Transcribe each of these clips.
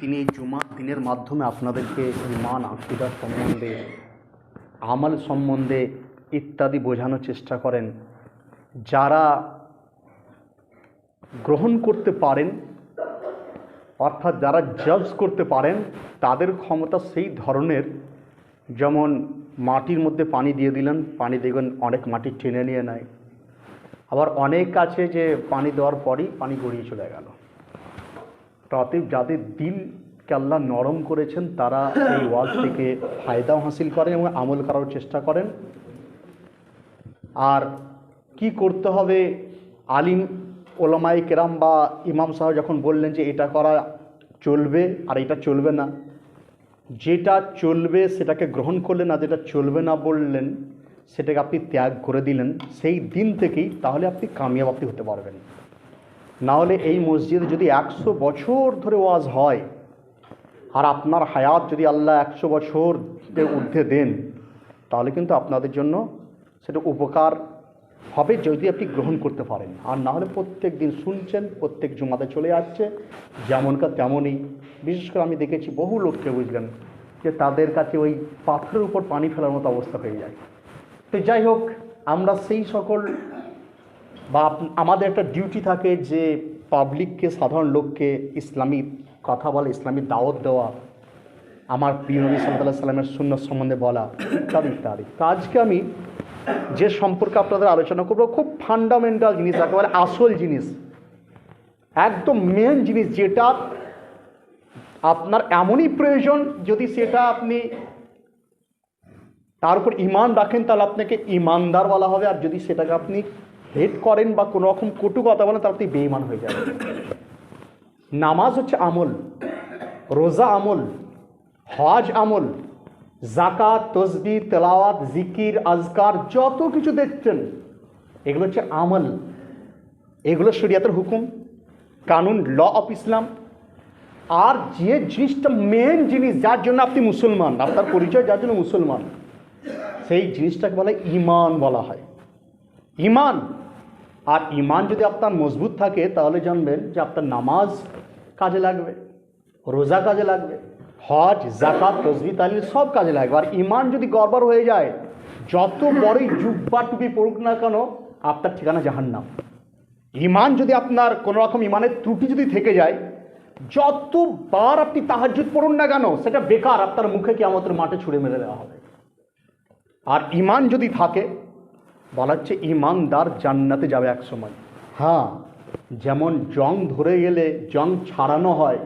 তিনি এই জুমার দিনের মাধ্যমে আপনাদেরকে ইমান আকিদার সম্বন্ধে, আমল সম্বন্ধে ইত্যাদি বোঝানোর চেষ্টা করেন। যারা গ্রহণ করতে পারেন, অর্থাৎ যারা জাজ করতে পারেন, তাদের ক্ষমতা সেই ধরনের। যেমন মাটির মধ্যে পানি দিয়ে দিলেন, পানি দেখবেন অনেক মাটি টেনে নিয়ে নেয়। আবার অনেক আছে যে পানি দেওয়ার পরই পানি গড়িয়ে চলে গেল। তো অতএব যাদের দিল আল্লাহ নরম করেছেন, তারা এই ওয়াজ থেকে ফায়দাও হাসিল করেন এবং আমল করার চেষ্টা করেন। আর কি করতে হবে? আলিম ওলামাই কেরাম বা ইমাম সাহেব যখন বললেন যে এটা করা চলবে, আর এটা চলবে না, যেটা চলবে সেটাকে গ্রহণ করলেন, আর যেটা চলবে না বললেন, সেটাকে আপনি ত্যাগ করে দিলেন, সেই দিন থেকেই তাহলে আপনি কামিয়াব আপনি হতে পারবেন। না হলে এই মসজিদে যদি একশো বছর ধরে ওয়াজ হয়, আর আপনার হায়াত যদি আল্লাহ একশো বছর ঊর্ধ্বে দেন, তাহলে কিন্তু আপনাদের জন্য সেটা উপকার হবে যদি আপনি গ্রহণ করতে পারেন। আর না হলে প্রত্যেক দিন শুনছেন, প্রত্যেক জুমাতে চলে যাচ্ছে যেমনকার তেমনই। বিশেষ করে আমি দেখেছি বহু লোককে বুঝলেন, যে তাদের কাছে ওই পাথরের উপর পানি ফেলার মতো অবস্থা হয়ে যায়। তো যাই হোক, আমরা সেই সকল বা আমাদের একটা ডিউটি থাকে যে পাবলিককে সাধারণ লোককে ইসলামী কথা বলা, ইসলামী দাওয়াত দেওয়া, আমার প্রিয় নবী সাল্লাহ সাল্লামের শূন্য সম্বন্ধে বলা, ইত্যাদি ইত্যাদি। তো আজকে আমি যে সম্পর্কে আপনাদের আলোচনা করব, খুব ফান্ডামেন্টাল জিনিস, একেবারে আসল জিনিস, একদম মেন জিনিস যেটা আপনার এমনই প্রয়োজন যদি সেটা আপনি তার উপর ইমান রাখেন, তাহলে আপনাকে ইমানদার বলা হবে। আর যদি সেটাকে আপনি হেড করেন বা কোনো রকম কটু কথা বলেন, তাহলে আপনি বেইমান হয়ে যাবেন। নামাজ হচ্ছে আমল, রোজা আমল, হজ আমল জাকাত তসবি, তেলাওয়াত, জিকির, আজকার, যত কিছু দেখছেন, এগুলো হচ্ছে আমল। এগুলো শরিয়াতের হুকুম, কানুন, ল অফ ইসলাম। আর যে জিনিসটা মেন জিনিস, যার জন্য আপনি মুসলমান, আপনার পরিচয় যার জন্য মুসলমান, সেই জিনিসটাকে বলা ইমান বলা হয়। ইমান আর ইমান যদি আপনার মজবুত থাকে, তাহলে জানবেন যে আপনার নামাজ কাজে লাগবে, রোজা কাজে লাগবে, হজ জাকাত তসবি তালিম সব কাজে লাগবে। আর ইমান যদি গড়বড় হয়ে যায়, যত বড়ই জুব্বা টুপি পড়ুক না কেন, আপনার ঠিকানা জাহান্নাম। ইমান যদি আপনার কোনো রকম ইমানের ত্রুটি যদি থেকে যায়, যতবার আপনি তাহাজ্জুদ পড়ুন না কেন, সেটা বেকার আপনার মুখে কি আমাদের মাঠে ছুড়ে মেরে দেওয়া হবে। আর ইমান যদি থাকে বলা হচ্ছে ইমানদার জান্নাতে যাবে এক সময়। হ্যাঁ। যেমন জং ধরে গেলে জং ছাড়ানো হয়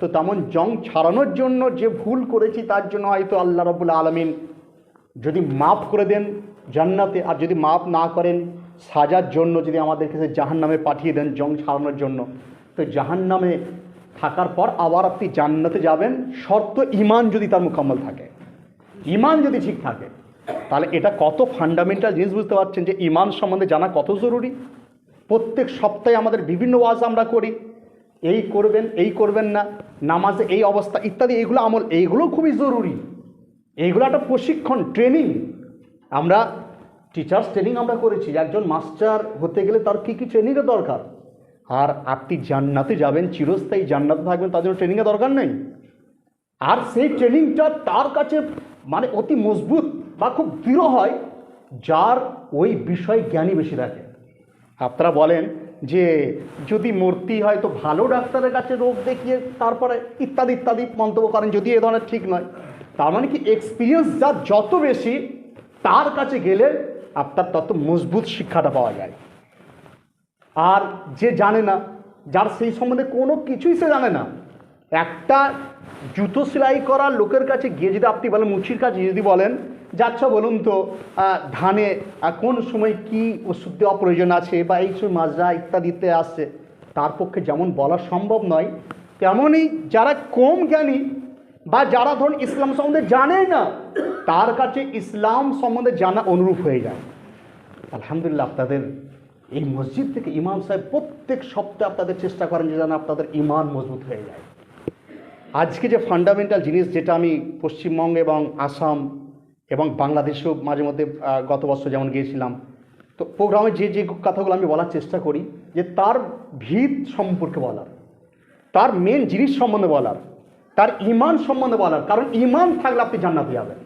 তো তেমন জং ছাড়ানোর জন্য যে ভুল করেছি তার জন্য হয়তো আল্লাহ রবুল্লা আলমিন যদি মাফ করে দেন জান্নাতে আর যদি মাফ না করেন সাজার জন্য যদি আমাদেরকে জাহান নামে পাঠিয়ে দেন জং ছাড়ানোর জন্য। তো জাহান নামে থাকার পর আবার আপনি জান্নাতে যাবেন শর্ত ইমান যদি তার মোকাম্মল থাকে। ইমান যদি ঠিক থাকে তাহলে এটা কত ফান্ডামেন্টাল জিনিস বুঝতে পারছেন যে ইমান সম্বন্ধে জানা কত জরুরি? প্রত্যেক সপ্তাহে আমাদের বিভিন্ন ওয়াজ আমরা করি। এই করবেন এই করবেন না, নামাজে এই অবস্থা ইত্যাদি, এইগুলো আমল, এইগুলো খুবই জরুরি। এইগুলো একটা প্রশিক্ষণ ট্রেনিং আমরা টিচার্স ট্রেনিং আমরা করেছি। একজন মাস্টার হতে গেলে তার কী কী ট্রেনিংয়ের দরকার? আর আপনি জান্নাতে যাবেন, চিরস্থায়ী জান্নাতে থাকবেন, তার জন্য ট্রেনিংয়ের দরকার নেই। আর সেই ট্রেনিংটা তার কাছে মানে অতি মজবুত। বা খুব দৃঢ় হয়, যার ওই বিষয়ে জ্ঞানী বেশি থাকে আপনারা বলেন যে যদি মূর্তি হয় তো ভালো ডাক্তারের কাছে রোগ দেখিয়ে তারপরে ইত্যাদি ইত্যাদি মন্তব্য করেন, যদি এ ধরনের ঠিক নয়। তার মানে কি এক্সপিরিয়েন্স যার যত বেশি, তার কাছে গেলে আপনার তত মজবুত শিক্ষাটা পাওয়া যায়। আর যে জানে না, যার সেই সম্বন্ধে কোনো কিছুই সে জানে না, একটা জুতো সেলাই করার লোকের কাছে গিয়ে যদি আপনি বলেন মুচির কাছে যদি বলেন যাচ্ছা বলুন তো ধানে কোন সময় কি ওষুধ দেওয়া প্রয়োজন আছে বা এই সময় মাজরা ইত্যাদিতে আসছে, তার পক্ষে যেমন বলা সম্ভব নয়, তেমনই যারা কম জ্ঞানী বা যারা ধরুন ইসলাম সম্বন্ধে জানে না, তার কাছে ইসলাম সম্বন্ধে জানা অনুরূপ হয়ে যায়। আলহামদুলিল্লাহ, আপনাদের এই মসজিদ থেকে ইমাম সাহেব প্রত্যেক সপ্তাহে আপনাদের চেষ্টা করেন যে যেন আপনাদের ইমান মজবুত হয়ে যায়। আজকে যে ফান্ডামেন্টাল জিনিস যেটা আমি পশ্চিমবঙ্গ এবং আসাম এবং বাংলাদেশেও মাঝে মধ্যে গত বছর যেমন গিয়েছিলাম, তো প্রোগ্রামে যে যে কথাগুলো আমি বলার চেষ্টা করি, যে তার ভিত সম্পর্কে বলার, তার মেন জিনিস সম্বন্ধে বলার, তার ইমান সম্বন্ধে বলার, কারণ ইমান থাকলে আপনি জান্নাতে যাবেন।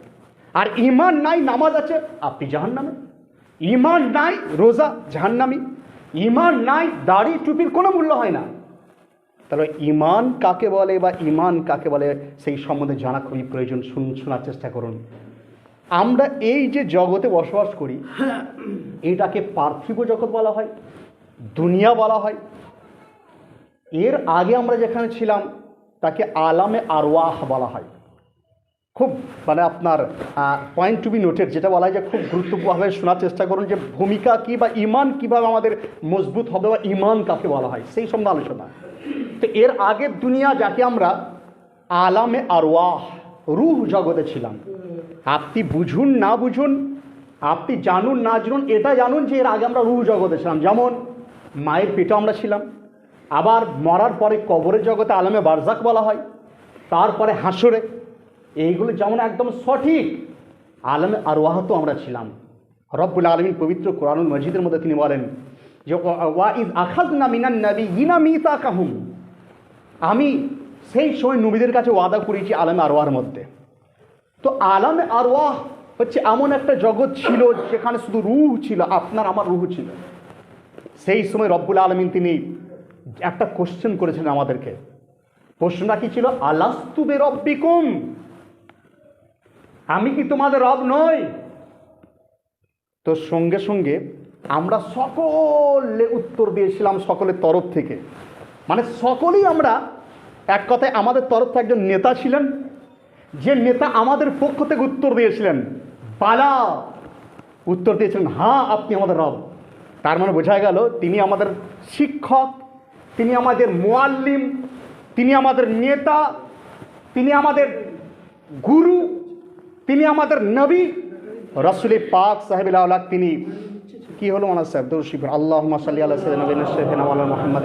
আর ইমান নাই, নামাজ আছে, আপনি জাহান জাহান্নামে। ইমান নাই, রোজা, জাহান্নামি। ইমান নাই, দাড়ি টুপির কোনো মূল্য হয় না। তাহলে ইমান কাকে বলে বা ইমান কাকে বলে, সেই সম্বন্ধে জানা খুবই প্রয়োজন। শুন, শোনার চেষ্টা করুন। আমরা এই যে জগতে বসবাস করি, এটাকে পার্থিব জগৎ বলা হয়, দুনিয়া বলা হয়। এর আগে আমরা যেখানে ছিলাম, তাকে আলামে আরওয়াহ বলা হয়। খুব মানে আপনার পয়েন্ট টু বি নোটেড যেটা বলা হয় যে খুব গুরুত্বপূর্ণভাবে শোনার চেষ্টা করুন যে ভূমিকা কী বা ইমান কীভাবে আমাদের মজবুত হবে বা ইমান কাকে বলা হয়, সেই সম্বন্ধে আলোচনা। তো এর আগের দুনিয়া যাকে আমরা আলামে আরওয়াহ রুহ জগতে ছিলাম। আপনি বুঝুন না বুঝুন, আপনি জানুন না জানুন, এটা জানুন যে এর আগে আমরা রুহ জগতে ছিলাম। যেমন মায়ের পেটে আমরা ছিলাম, আবার মরার পরে কবরের জগতে আলমে বারজাক বলা হয়, তারপরে হাসরে, এইগুলো যেমন একদম সঠিক, আলমে আরওয়াহ তো আমরা ছিলাম। রব্বুল আলমিন পবিত্র কোরআনুল মসজিদের মধ্যে তিনি বলেন যে, ওয়া ইদ আখাদ না মিনান নবী ইনা মিতা কাহুম আমি সেই সময় নবীদের কাছে ওয়াদা করেছি আলমে আরওয়ার মধ্যে। তো আলামে আরওয়াহ হচ্ছে এমন একটা জগৎ ছিল যেখানে শুধু রুহ ছিল, আপনার আমার রুহ ছিল। সেই সময় রব্বুল আলমিন তিনি একটা কোশ্চেন করেছিলেন আমাদেরকে। প্রশ্নটা কি ছিল? আলাস্তুবে রব্বিকুম আমি কি তোমাদের রব নই? তো সঙ্গে সঙ্গে আমরা সকলে উত্তর দিয়েছিলাম সকলের তরফ থেকে। মানে সকলেই আমরা এক কথায় আমাদের তরফ থেকে একজন নেতা ছিলেন, যে নেতা আমাদের পক্ষ থেকে উত্তর দিয়েছিলেন, বালা। উত্তর দিয়েছিলেন হ্যাঁ আপনি আমাদের রব। তার মানে বোঝা গেল তিনি আমাদের শিক্ষক, তিনি আমাদের মোয়াল্লিম, তিনি আমাদের নেতা, তিনি আমাদের গুরু, তিনি আমাদের নবী। রসুল পাক সাহেব আল্লাহ তিনি কি হলো মানা সাহেব? দর্শিফ আল্লাহ সাল্লি আল্লাহ সাল্লাম নবীন শেখ মোহাম্মদ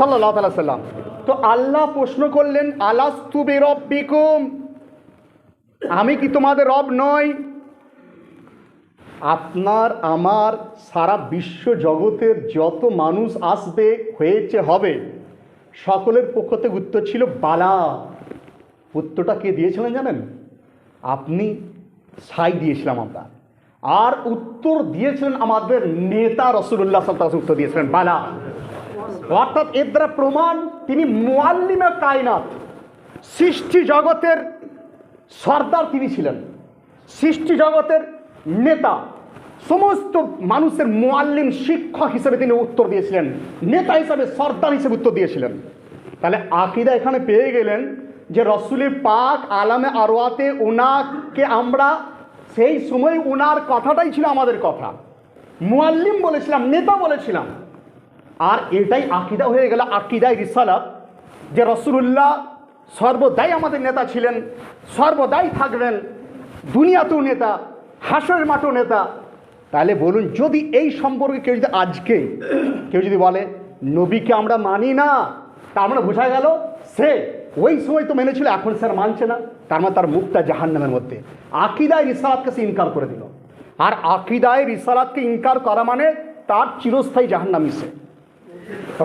সাল্লাহ সাল্লাম তো আল্লাহ প্রশ্ন করলেন, আলাস্তু বেরব্বিকুম? আমি কি তোমাদের রব নই? আপনার, আমার সারা বিশ্ব জগতের যত মানুষ আসবে, হয়েছে, হবে, সকলের পক্ষ থেকে উত্তর ছিল বালা। উত্তরটা কে দিয়েছিলেন জানেন? আপনি সাই দিয়েছিলাম আমরা। আর উত্তর দিয়েছিলেন আমাদের নেতা রসুল্লাহ সাল্লাহ উত্তর দিয়েছিলেন বালা। অর্থাৎ এর দ্বারা প্রমাণ তিনি মোয়াল্লিমে কায়নাত, সৃষ্টি জগতের সর্দার তিনি ছিলেন। সৃষ্টি জগতের নেতা, সমস্ত মানুষের মোয়াল্লিম শিক্ষক হিসেবে তিনি উত্তর দিয়েছিলেন। নেতা হিসেবে সর্দার হিসেবে উত্তর দিয়েছিলেন। তাহলে আকিদা এখানে পেয়ে গেলেন যে রসুলের পাক আলামে আরোয়াতে ওনাকে আমরা সেই সময় ওনার কথাটাই ছিল আমাদের কথা। মোয়াল্লিম বলেছিলাম, নেতা বলেছিলাম। আর এটাই আকিদা হয়ে গেল আকিদায় রিসালাত, যে রসুল্লাহ সর্বদাই আমাদের নেতা ছিলেন, সর্বদাই থাকবেন, দুনিয়াতেও নেতা, হাসরের মাঠও নেতা। তাহলে বলুন, যদি এই সম্পর্কে কেউ যদি আজকে, কেউ যদি বলে, নবীকে আমরা মানি না, তা আমরা বোঝা গেল, সে ওই সময় তো মেনেছিল এখন স্যার মানছে না। তার মানে তার মুখটা জাহান্নামের মধ্যে। আকিদায় রিসালাতকে সে ইনকার করে দিল। আর আকিদায় রিসালাতকে ইনকার করা মানে তার চিরস্থায়ী জাহান্নামি সে।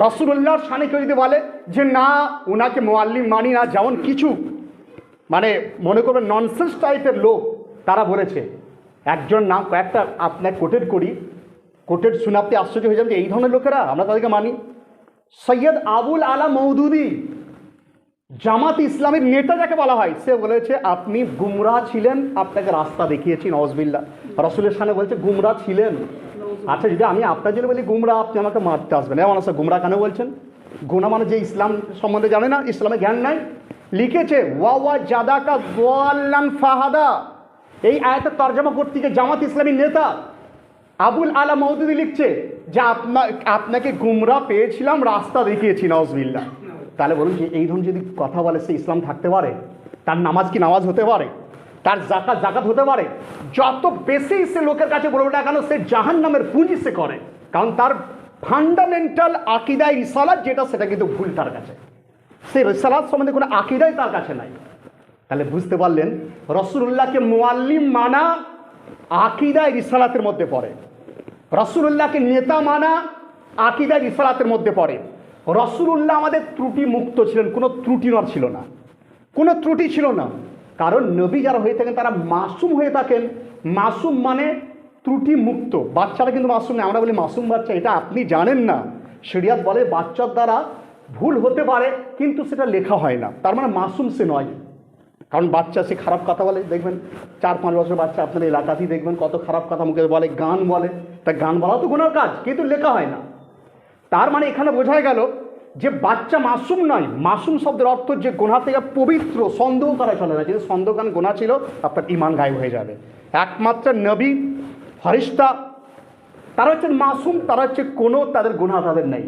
রসুল্লাহর সানে কেউ যদি বলে যে না ওনাকে মোয়াল্লিম মানি না, যেমন কিছু মানে মনে করবেন ননসেন্স টাইপের লোক, তারা বলেছে, একজন নাম, কয়েকটা আপনার কোটেড করি, কোটেড শুনে আপনি আশ্চর্য হয়ে যাবেন যে এই ধরনের লোকেরা, আমরা তাদেরকে মানি। সৈয়দ আবুল আলা মৌদুদি জামাত ইসলামের নেতা যাকে বলা হয়, সে বলেছে, আপনি গুমরা ছিলেন, আপনাকে রাস্তা দেখিয়েছি নওয়াজবিল্লা রসুলের সামনে বলছে, গুমরা ছিলেন? আচ্ছা যদি আমি আপনার জন্য বলি, গুমরা, আপনি আমাকে মারতে আসবেন। এমন আছে গুমরা কেন বলছেন? গুনা মানে যে ইসলাম সম্বন্ধে জানে না, ইসলামে জ্ঞান নাই। লিখেছে, ওয়া ওয়া জাদাকা ফাহাদা। এই আয়াতের তর্জমা করতে গিয়ে জামাত ইসলামীর নেতা আবুল আলা মৌদুদি লিখছে যে আপনার আপনাকে গুমরা পেয়েছিলাম, রাস্তা দেখিয়েছি নওয়াজবিল্লা তাহলে বলুন যে এই ধরনের যদি কথা বলে সে ইসলাম থাকতে পারে, তার নামাজ কি নামাজ হতে পারে, তার জাকাত জাকাত হতে পারে, যত বেশি সে লোকের কাছে বলবে না কেন, সে জাহান নামের পুঁজি সে করে। কারণ তার ফান্ডামেন্টাল আকিদায় রিসালাত যেটা, সেটা কিন্তু ভুল তার কাছে। সে রিসালাত সম্বন্ধে কোনো আকিদাই তার কাছে নাই। তাহলে বুঝতে পারলেন রসুল্লাহকে মোয়াল্লিম মানা আকিদায় রিসালাতের মধ্যে পড়ে। রসুল্লাহকে নেতা মানা আকিদায় রিসালাতের মধ্যে পড়ে। রসুল্লাহ আমাদের ত্রুটি মুক্ত ছিলেন, কোনো ত্রুটি নর ছিল না। কোনো ত্রুটি ছিল না। কারণ নবী যারা হয়ে থাকেন, তারা মাসুম হয়ে থাকেন। মাসুম মানে ত্রুটি মুক্ত। বাচ্চারা কিন্তু মাসুম নেই। আমরা বলি মাসুম বাচ্চা, এটা আপনি জানেন না। সিরিয়াত বলে বাচ্চার দ্বারা ভুল হতে পারে, কিন্তু সেটা লেখা হয় না। তার মানে মাসুম সে নয়। কারণ বাচ্চা সে খারাপ কথা বলে, দেখবেন চার পাঁচ বছর বাচ্চা আপনার এলাকাতেই দেখবেন কত খারাপ কথা মুখে বলে, গান বলে। তা গান বলা তো গুণার কাজ, কিন্তু লেখা হয় না। তার মানে এখানে বোঝা গেল যে বাচ্চা মাসুম নয়, মাসুম শব্দের অর্থ যে গোনা থেকে পবিত্র, সন্দেহ করা চলে না। যদি সন্দেহকান গোনা ছিল, আপনার ইমান গায়েব হয়ে যাবে। একমাত্র নবী, ফরিস্তা, তারা হচ্ছেন মাসুম, তারা হচ্ছে কোনো তাদের গুণা তাদের নেই।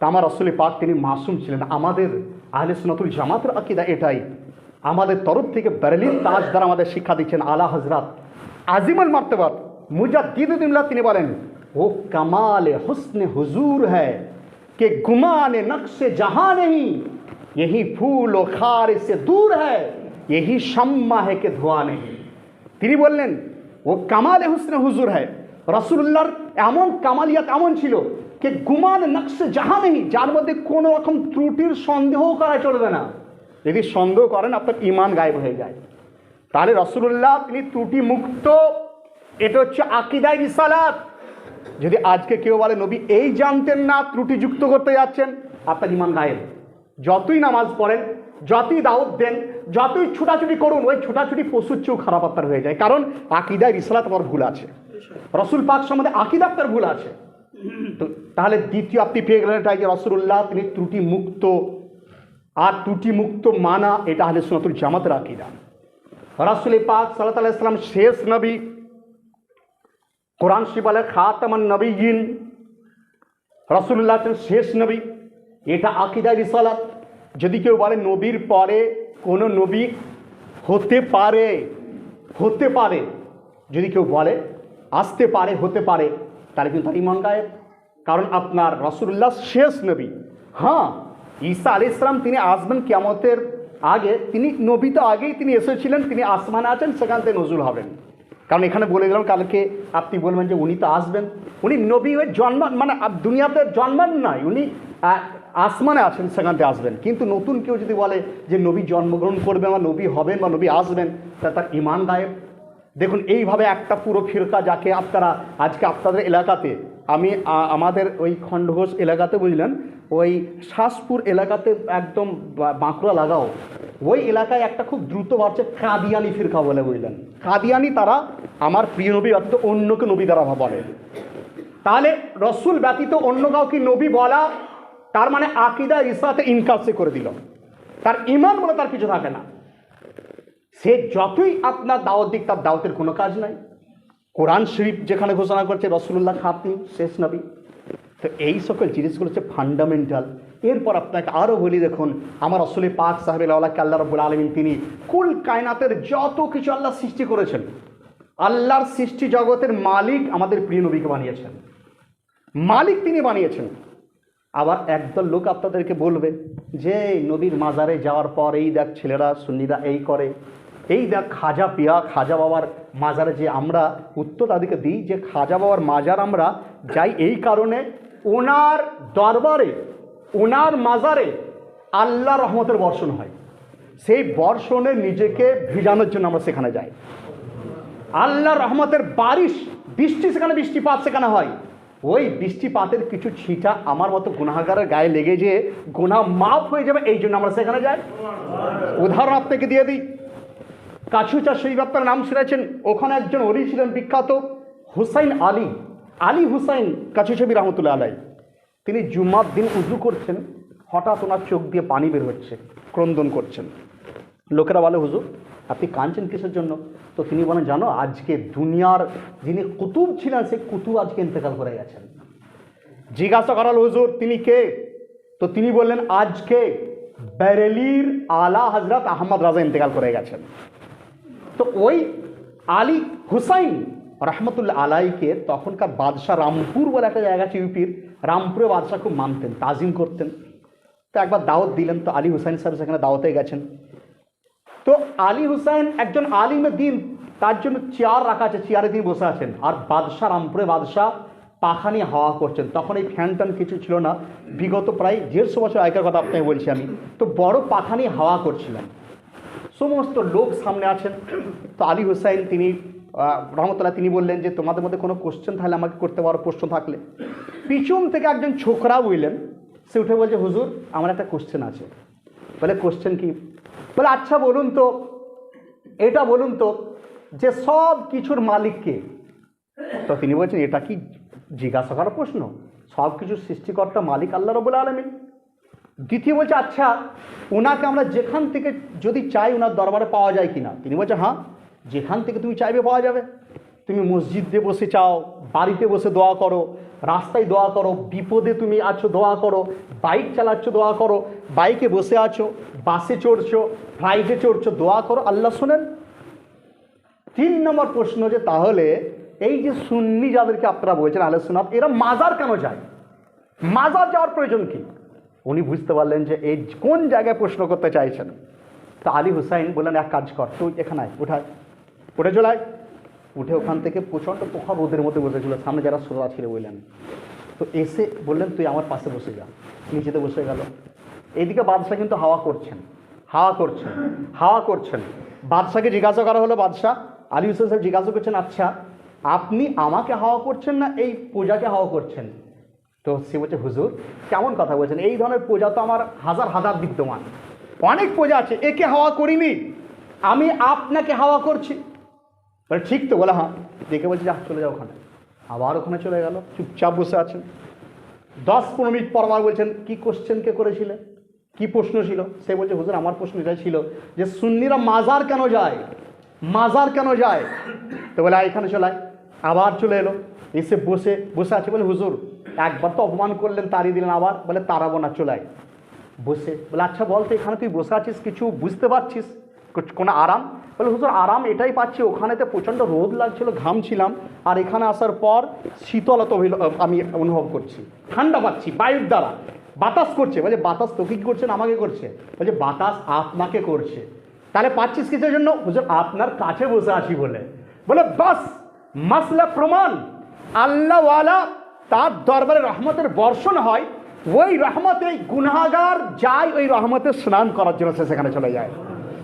আমার আসলে পাক তিনি মাসুম ছিলেন। আমাদের আহলে সুনতুল জামাতের আকিদা এটাই। আমাদের তরফ থেকে বেরলিন তাজ দ্বারা আমাদের শিক্ষা দিচ্ছেন আলা হজরত আজিমল মার্তবাত মুজাদ্দিদুল্লাহ তিনি বলেন ও কমাল হুসনে হুজুর হ্যায় कि गुमान नक्श जहां नहीं यही फूल ও खार से दूर है यही शम्मा है कि धुआं नहीं তিনি বললেন ও কামালে হুসনে হুজুর হ্যায় রসুল্লাহর এমন কামালিয়াত এমন ছিল যে গুমান নকশে যাহা নেই যার মধ্যে কোনো রকম ত্রুটির সন্দেহ করা চলবে না যদি সন্দেহ করেন আপনার ইমান গায়েব হয়ে যায় তাহলে রসুল্লাহ তিনি ত্রুটি মুক্ত এটা হচ্ছে আকিদাই রিসালাত যদি আজকে কেউ বলে, নবী, এই জানতেন না ত্রুটি যুক্ত করতে যাচ্ছেন, আপনার ইমান গায়েব। যতই নামাজ পড়েন, যতই দাওয়াত দেন, যতই ছুটাছুটি করুন, ওই ছুটাছুটি পশুর চেয়েও খারাপ আপনার হয়ে যায়। কারণ আকিদায় রিসালাত আমার ভুল আছে। রসুল পাক সম্বন্ধে আকিদা আপনার ভুল আছে। তো তাহলে দ্বিতীয় আপনি পেয়ে গেলেন এটাই যে রসুল্লাহ তিনি ত্রুটি মুক্ত আর ত্রুটি মুক্ত মানা, এটা হলে সুনাতুল জামাতের আকিদা। রাসুল পাক সাল্লাহ আলাইহি সাল্লাম শেষ নবী কোরআন শিবালের খাতামান নবীন রসুল্লাহ শেষ নবী, এটা আকিদা রিসালাত। যদি কেউ বলে নবীর পরে কোনো নবী হতে পারে হতে পারে, যদি কেউ বলে আসতে পারে, হতে পারে, তাহলে কিন্তু তার ইমান গায়েব। কারণ আপনার রসুল্লাহ শেষ নবী হ্যাঁ ঈসা আলি ইসলাম তিনি আসবেন কিয়ামতের আগে, তিনি নবী তো আগেই তিনি এসেছিলেন, তিনি আসমানে আছেন, সেখান থেকে নজরুল হবেন। কারণ এখানে বলে দিলাম, কালকে আপনি বলবেন যে উনি তো আসবেন। উনি নবী হয়ে জন্মান মানে দুনিয়াতে জন্মান নয় উনি আসমানে আছেন সেখান থেকে আসবেন। কিন্তু নতুন কেউ যদি বলে যে নবী জন্মগ্রহণ করবেন বা নবী হবেন বা নবী আসবেন, তা তার ইমান দেখুন, এইভাবে একটা পুরো ফিরকা যাকে আপনারা, আজকে আপনাদের এলাকাতে, আমি আমাদের ওই খণ্ডঘোষ এলাকাতে বুঝলেন ওই শাসপুর এলাকাতে একদম বাঁকুড়া লাগাও, ওই এলাকায় একটা খুব দ্রুত বাড়ছে কাদিয়ানি ফিরকা বলে বুঝলেন কাদিয়ানি তারা আমার প্রিয় নবী ব্যতীত অন্যকে নবী দ্বারা বলে। তাহলে রসুল ব্যতীত অন্য কাউকে নবী বলা তার মানে আকিদা ইসলাতে ইনকারসে করে দিল। তার ইমান বলে তার কিছু থাকে না। সে যতই আপনার দাওয়াত দিক, তার দাওয়াতের কোনো কাজ নাই। কোরআন শরীফ যেখানে ঘোষণা করছে রসুল্লাহ খাতিম শেষ নবী। তো এই সকল জিনিসগুলো হচ্ছে ফান্ডামেন্টাল এরপর আপনাকে আরও বলি দেখুন, আমার আসলে পাক সাহেব আল্লাহ আল্লাহ রব্বুল আলমিন তিনি কুল কায়নাতের যত কিছু আল্লাহ সৃষ্টি করেছেন, আল্লাহর সৃষ্টি জগতের মালিক আমাদের প্রিয় নবীকে বানিয়েছেন। মালিক তিনি বানিয়েছেন। আবার একদল লোক আপনাদেরকে বলবে, যে নবীর মাজারে যাওয়ার পর এই দেখ ছেলেরা সুন্নিরা এই করে, এই দেখ খাজা পিয়া, খাজা বাবার মাজারে যে আমরা, উত্তর তাদেরকে দিই যে খাজা বাবার মাজার আমরা যাই এই কারণে ওনার দরবারে ওনার মাজারে আল্লাহ রহমতের বর্ষণ হয়। সেই বর্ষণে নিজেকে ভিজানোর জন্য আমরা সেখানে যাই। আল্লাহ রহমতের বারিশ, বৃষ্টি সেখানে বৃষ্টিপাত সেখানে হয়। ওই বৃষ্টিপাতের কিছু ছিটা আমার মতো গুনাহাগারের গায়ে লেগে যেয়ে গুনাহ মাফ হয়ে যাবে, এই জন্য আমরা সেখানে যাই। উদাহরণ আপনাকে দিয়ে দিই। কাছুচা শরীফ আপনার নাম শুনেছেন, ওখানে একজন অলি ছিলেন বিখ্যাত হুসাইন আলী। আলী হুসাইন কাছুছবি রহমতুল্লাহ আলাই তিনি জুম্মার দিন উজু করছেন, হঠাৎ ওনার চোখ দিয়ে পানি বের হচ্ছে, ক্রন্দন করছেন। লোকেরা বলে, হুজুর, আপনি কাঁদছেন কিসের জন্য? তো তিনি বলেন, জানো, আজকে দুনিয়ার যিনি কুতুব ছিলেন, সেই কুতুব আজকে ইন্তেকাল করে গেছেন। জিজ্ঞাসা করাল, হুজুর, তিনি কে? তো তিনি বললেন, আজকে বেরেলির আলা হজরত আহমদ রাজা ইন্তেকাল করে গেছেন। তো ওই আলী হুসাইন রহমতুল্লাহ আলাইকে তখনকার বাদশাহ রামপুর বলে একটা জায়গা আছে ইউপির, রামপুরে বাদশাহ খুব মানতেন, তাজিম করতেন। তো একবার দাওয়াত দিলেন, তো আলী হুসাইন সাহেব সেখানে দাওয়াতে গেছেন। তো আলী হুসাইন একজন আলিমে দিন, তার জন্য চেয়ার রাখা আছে, চেয়ারে তিনি বসে আছেন। আর বাদশাহ, রামপুরে বাদশাহ পাখা নিয়ে হাওয়া করছেন। তখন এই ফ্যান ট্যান কিছু ছিল না। বিগত প্রায় দেড়শো বছর আগেকার কথা আপনাকে বলছি আমি। তো বড় পাখা নিয়ে হাওয়া করছিলেন। সমস্ত লোক সামনে আছেন। তো আলী হুসাইন তিনি রহমতুল্লাহ, তিনি বললেন যে, তোমাদের মধ্যে কোনো কোশ্চেন থাকলে আমাকে করতে পারো, প্রশ্ন থাকলে। পিছন থেকে একজন ছোকরা বললেন সে উঠে বলছে, হুজুর, আমার একটা কোশ্চেন আছে। বলে কোশ্চেন কি? বলে আচ্ছা বলুন তো, এটা বলুন তো, যে, সব কিছুর মালিককে? তো তিনি বলছেন, এটা কি জিজ্ঞাসা করার প্রশ্ন? সব কিছুর সৃষ্টিকর্তা, মালিক আল্লাহ রবুল আলমিন। দ্বিতীয় বলছে আচ্ছা ওনাকে আমরা যেখান থেকে যদি চাই ওনার দরবারে পাওয়া যায় কিনা? তিনি বলছে হ্যাঁ যেখান থেকে তুমি চাইবে পাওয়া যাবে। তুমি মসজিদে বসে চাও, বাড়িতে বসে দোয়া করো, রাস্তায় দোয়া করো, বিপদে তুমি আছো দোয়া করো, বাইক চালাচ্ছ দোয়া করো, বাইকে বসে আছো, বাসে চড়ছো ফ্লাইটে চড়ছো, দোয়া করো, আল্লাহ শোনেন। তিন নম্বর প্রশ্ন যে, তাহলে এই যে সুন্নি যাদেরকে আপনারা বলছেন আলে সুনাত এরা মাজার কেন যায়? মাজার যাওয়ার প্রয়োজন কি? উনি বুঝতে পারলেন যে, এই কোন জায়গায় প্রশ্ন করতে চাইছেন। তা আলী হুসাইন বললেন, এক কাজ কর, তুই এখানে আয়, উঠায়। উঠে চলে আয়। উঠে ওখান থেকে প্রচণ্ড পোখা রোদের মধ্যে বসেছিল, সামনে যারা সোজা ছিল বললেন তো এসে বললেন, তুই আমার পাশে বসে যা। নিচেতে বসে গেল। এইদিকে বাদশাহ কিন্তু হাওয়া করছেন হাওয়া করছেন হাওয়া করছেন। বাদশাকে জিজ্ঞাসা করা হলো, বাদশাহ, আলী হুসেন সাহেব জিজ্ঞাসা করছেন আচ্ছা আপনি আমাকে হাওয়া করছেন না এই পূজাকে হাওয়া করছেন? তো সে বলছে, হুজুর, কেমন কথা বলছেন? এই ধরনের পূজা তো আমার হাজার হাজার বিদ্যমান। অনেক পূজা আছে, একে হাওয়া করিনি। আমি আপনাকে হাওয়া করছি। বলে ঠিক তো বলে হ্যাঁ দেখে বলছি যা চলে যাও ওখানে। আবার ওখানে চলে গেল চুপচাপ বসে আছেন। দশ পনেরো মিনিট পর আমার বলছেন কী কোশ্চেন কে করেছিলে? কি প্রশ্ন ছিল? সে বলছে হুজুর আমার প্রশ্ন এটাই ছিল যে সুন্নিরা মাজার কেন যায়? মাজার কেন যায়? তো বলে "আয়, এখানে চলে আবার চলে এলো এসে বসে বসে আছে বলে হুজুর একবার তো অপমান করলেন তাড়িয়ে দিলেন আবার? বলে তাড়াবো না চলে বসে বলে আচ্ছা বল তো এখানে তুই বসে আছিস কিছু বুঝতে পারছিস? কোনো আরাম? বলে, হুজুর, আরাম এটাই পাচ্ছি। ওখানেতে প্রচণ্ড রোদ লাগছিল ঘামছিলাম আর এখানে আসার পর শীতলতা আমি অনুভব করছি। ঠান্ডা পাচ্ছি, বায়ুর দ্বারা। বাতাস করছে। বলে, বাতাস তোকে কী করছে না আমাকে করছে? বলছে বাতাস আপনাকে করছে। তাহলে পাচ্ছিস কিসের জন্য? হুজুর, আপনার কাছে বসে আছি বলে। বলে, বাস, মাসলা প্রমাণ। আল্লাহওয়ালা তার দরবারে রহমতের বর্ষণ হয়। ওই রহমতে গুনাগার যায়, ওই রহমতে স্নান করার জন্য সে সেখানে চলে যায়।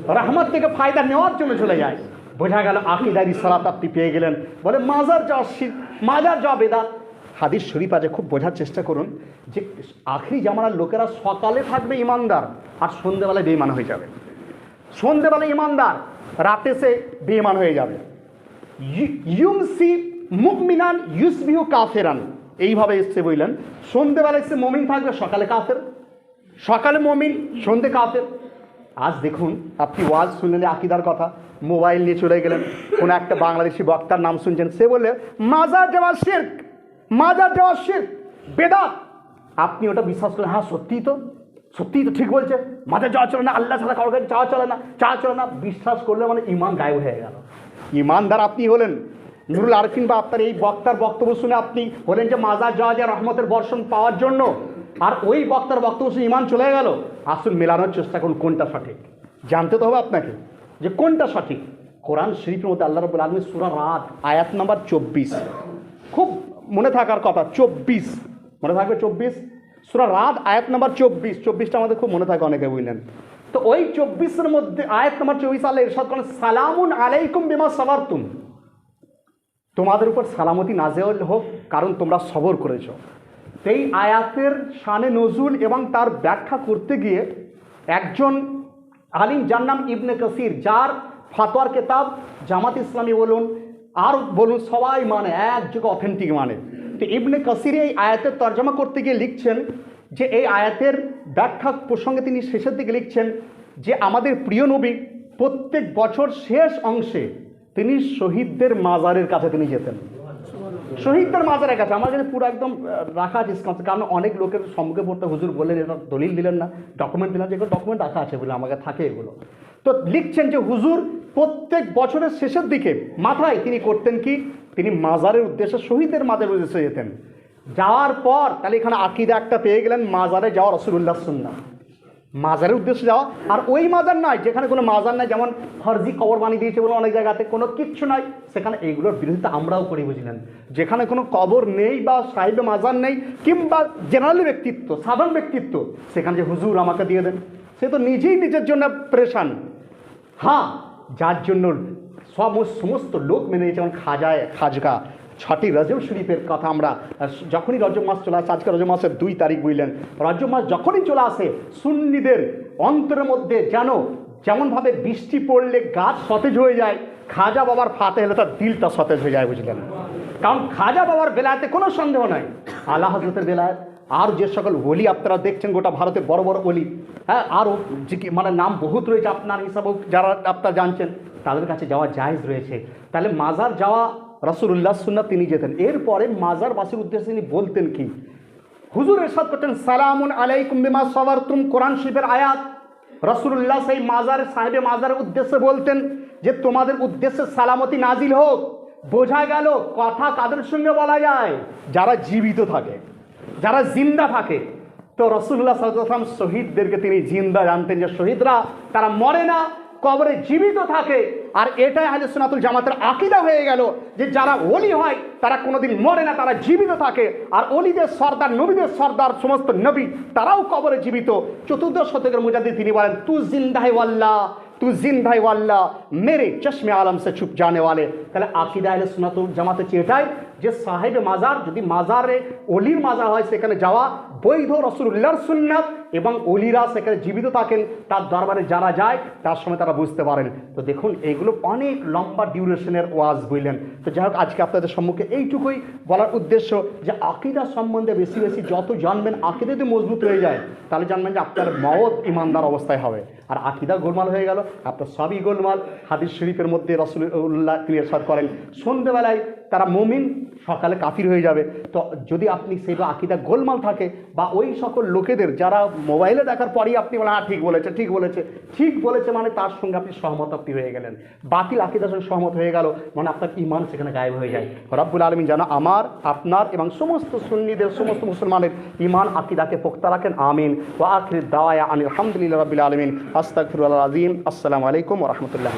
রহমত থেকে ফায়দা নেওয়ার জন্য চলে যায়। বোঝা গেল আকিদারি সালাত আপনি পেয়ে গেলেন। বলে মাজার যা শির মাজার যা বেদাত। হাদিস শরীফ আছে, খুব বোঝার চেষ্টা করুন যে আখরি জামানার লোকেরা সকালে থাকবে ইমানদার আর সন্ধ্যেবেলায় বেইমান হয়ে যাবে। সন্ধ্যেবেলায় ইমানদার, রাতে সে বেইমান হয়ে যাবে। ইউমসি মুকমিনান ইউসবিহু কাফেরান। এইভাবে এসছে বললেন সন্ধেবেলা এসে মমিন থাকবে, সকালে কাফের। সকালে মমিন, সন্ধে কাফের। আজ দেখুন, আপনি ওয়াজ শুনলেন আকিদার কথা, মোবাইল নিয়ে চলে গেলেন, কোনো একটা বাংলাদেশি বক্তার নাম শুনছেন, সে বললে, মাজার যাওয়া শেখ মাজার যাওয়া শেখ বেদাত। আপনি ওটা বিশ্বাস করেন হ্যাঁ সত্যিই তো সত্যিই তো ঠিক বলছে। মাজার যাওয়া চলে না, আল্লাহ ছাড়া কারোর কাছে চাওয়া চলে না চাওয়া চলে না, বিশ্বাস করলে মানে ইমান গায়েব হয়ে গেল। ইমানদার আপনি হলেন। নুরুল আরফিন বা আপনার এই বক্তার বক্তব্য শুনে আপনি হলেন যে মাজার যাওয়া যায় রহমতের বর্ষণ পাওয়ার জন্য আর ওই বক্তার বক্তব্য শুনে ইমান চলে গেল। আসুন মেলানোর চেষ্টা করুন, কোনটা সঠিক? জানতে তো হবে আপনাকে যে কোনটা সঠিক। কোরআন শরীফের মধ্যে আল্লাহ রবুল আলমী সুরা রাত আয়াত নাম্বার চব্বিশ। খুব মনে থাকার কথা, চব্বিশ। মনে থাকবে চব্বিশ? সুরা রাত আয়াত নাম্বার চব্বিশ। চব্বিশটা আমাদের খুব মনে থাকে, অনেকে বুঝলেন। তো ওই চব্বিশের মধ্যে আয়াত নাম্বার চব্বিশ, আল্লাহ ইরশাদ করেন, সালামুন আলাইকুম বিমা সাবারতুম। তোমাদের উপর সালামতি নাজেল হোক, কারণ তোমরা সবর করেছ। এই আয়াতের শানে নজুল এবং তার ব্যাখ্যা করতে গিয়ে একজন আলিম যার নাম ইবনে কাসির, যার ফাতোয়ার কেতাব জামাত ইসলামী বলুন, আর বলুন সবাই মানে এক যুগে অথেন্টিক মানে। তো ইবনে কাসির এই আয়াতের তর্জমা করতে গিয়ে লিখছেন যে এই আয়াতের ব্যাখ্যা প্রসঙ্গে তিনি শেষের দিকে লিখছেন যে আমাদের প্রিয় নবী প্রত্যেক বছর শেষ অংশে তিনি শহীদদের মাজারের কাছে তিনি যেতেন। শহীদদের মাজারের কাছে আমার কাছে পুরো একদম রাখা আছে কারণ অনেক লোকের সম্মুখে পড়তে হুজুর বললেন এটা দলিল দিলেন না ডকুমেন্ট দিলেন যেগুলো ডকুমেন্ট রাখা আছে বলে আমাকে থাকে এগুলো। তো লিখছেন যে, হুজুর, প্রত্যেক বছরের শেষের দিকে মাথায় তিনি করতেন কি? তিনি মাজারের উদ্দেশ্যে, শহীদের মাজারের উদ্দেশ্যে যেতেন। যাওয়ার পর, তাহলে এখানে আকিদা একটা পেয়ে গেলেন, মাজারে যাওয়া রসুল্লাহ সুন্না মাজারের উদ্দেশ্যে যাওয়া। আর ওই মাজার নয়, যেখানে কোনো মাজার নাই, যেমন ফর্জি কবর বানিয়ে দিয়েছে বলে অনেক জায়গাতে, কোনো কিচ্ছু নাই। সেখানে এইগুলোর বিরোধিতা আমরাও করি, বুঝলেন? যেখানে কোনো কবর নেই বা সাহেবে মাজার নেই, কিংবা জেনারেল ব্যক্তিত্ব, সাধারণ ব্যক্তিত্ব, সেখানে যে হুজুর আমাকে দিয়ে দেন, সে তো নিজেই নিজের জন্য প্রেশান। হ্যাঁ যার জন্য সব সমস্ত লোক মেনে যেমন খাজায় খাজগা ছটি রজব শরীফের কথা আমরা যখনই রজব মাস চলে আসে, আজকে রজব মাসের দুই তারিখ বুঝলেন। রজব মাস যখনই চলে আসে, সুন্নিদের অন্তরের মধ্যে যেন যেমনভাবে বৃষ্টি পড়লে গাছ সতেজ হয়ে যায়, খাজা বাবার ফাতে হলে তার দিলটা সতেজ হয়ে যায় বুঝলেন। কারণ খাজা বাবার বেলাতে কোনো সন্দেহ নাই। আল্লাহ হজরতের বেলায় আর যে সকল ওলি আপনারা দেখছেন, গোটা ভারতে বড় বড় ওলি হ্যাঁ আরও মানে নাম বহুত রয়েছে আপনার হিসাবেও যারা আপনারা জানছেন, তাদের কাছে যাওয়া জায়জ রয়েছে। তাহলে মাজার যাওয়া রসুল্লাহ সুন্না তিনি যেতেন। এরপরে মাজারবাসীর উদ্দেশ্যে তিনি বলতেন কি? হুজুর এরশাদ করতেন, সালামুন আলাইকুম বিমা সবার তুম কোরআন শিবের আয়াত। রসুল্লাহ সেই মাজার সাহেবে মাজারের উদ্দেশ্যে বলতেন যে, তোমাদের উদ্দেশ্যে সালামতি নাজিল হোক, বোঝা গেল কথা কাদের সঙ্গে বলা যায়? যারা জীবিত থাকে, যারা জিন্দা থাকে। তো রসুল্লাহ সাল্লাম শহীদদেরকে তিনি জিন্দা জানতেন যে, শহীদরা, তারা মরে না, কবরে জীবিত থাকে। আর এটাই আহলে সোনাতুল জামাতের আকিদা হয়ে গেল যে যারা ওলি হয়, তারা কোনোদিন মরে না, তারা জীবিত থাকে। আর অলিদের সর্দার, নবীদের সর্দার, সমস্ত নবী, তারাও কবরে জীবিত। চতুর্দশ শতকের মুজাদি তিনি বলেন, তু জিন্দাহে ওয়াল্লাহ তু জিন্দাহ ওয়াল্লাহ মেরে চশমে আলম সে ছুপ জানে তাহলে আকিদা আহলে সুনাতুল জামাতে চেয়ে এটাই যে সাহেবে মাজার, যদি মাজারে অলির মাজার হয়, সেখানে যাওয়া বৈধ রসুল্লাহর সুন্নাত এবং অলিরা সেখানে জীবিত থাকেন, তার দরবারে যারা যায়, তার সময় তারা বুঝতে পারেন। তো দেখুন, এইগুলো অনেক লম্বা ডিউরেশনের ওয়াজ বুঝলেন তো যাই হোক, আজকে আপনাদের সম্মুখে এইটুকুই বলার উদ্দেশ্য যে আকিদা সম্বন্ধে বেশি বেশি যত জানবেন, আকিদা যদি মজবুত হয়ে যায়, তাহলে জানবেন যে আপনার মত ইমানদার অবস্থায় হবে। আর আকিদা গোলমাল হয়ে গেল, আপনার সবই গোলমাল। হাদিস শরীফের মধ্যে রসুল্লাহ ক্লিয়ার করেন। সন্ধেবেলায় তারা মমিন, সকালে কাফির হয়ে যাবে। তো যদি আপনি সেই আকিদা গোলমাল থাকে বা ওই সকল লোকেদের যারা মোবাইলে দেখার পরেই আপনি বলেন হ্যাঁ ঠিক বলেছে ঠিক বলেছে। ঠিক বলেছে মানে তার সঙ্গে আপনি সহমত আপনি হয়ে গেলেন। বাতিল আকিদার সঙ্গে সহমত হয়ে গেল মানে আপনার ইমান সেখানে গায়েব হয়ে যায়। রব্বুল আলমিন যেন আমার, আপনার এবং সমস্ত সুন্নিদের, সমস্ত মুসলমানের ইমান আকিদাকে পোক্তা রাখেন। আমিন। ও আখির দাওয়ায় আনিল আলহামদুলিল্লাহ রবিল আলমিন। আস্তাকুর আজিম আসসালামু আলাইকুম রহমতুল্লাহ